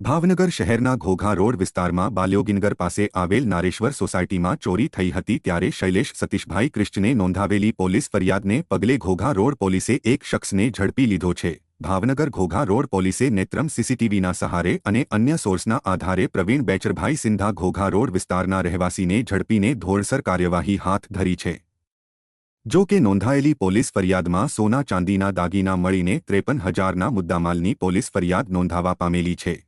ભાવનગર શહેરના ઘોઘા રોડ વિસ્તારમાં બાલ્યોગિનગર પાસે આવેલ નારેશ્વર સોસાયટીમાં ચોરી થઈ હતી ત્યારે શૈલેષ સતીશભાઈ ક્રિષ્ટને નોંધાવેલી પોલીસ ફરિયાદને પગલે ઘોઘા રોડ પોલીસે એક શખ્સને ઝડપી લીધો છે. ભાવનગર ઘોઘા રોડ પોલીસે નેત્રમ સીસીટીવીના સહારે અને અન્ય સોર્સના આધારે પ્રવીણ બેચરભાઈ સિંધા ઘોઘા રોડ વિસ્તારના રહેવાસીને ઝડપીને ધોરસર કાર્યવાહી હાથ ધરી છે. જો કે નોંધાયેલી પોલીસ ફરિયાદમાં સોના ચાંદીના દાગીના મળીને ત્રેપન હજારના મુદ્દામાલની પોલીસ ફરિયાદ નોંધાવા પામેલી છે.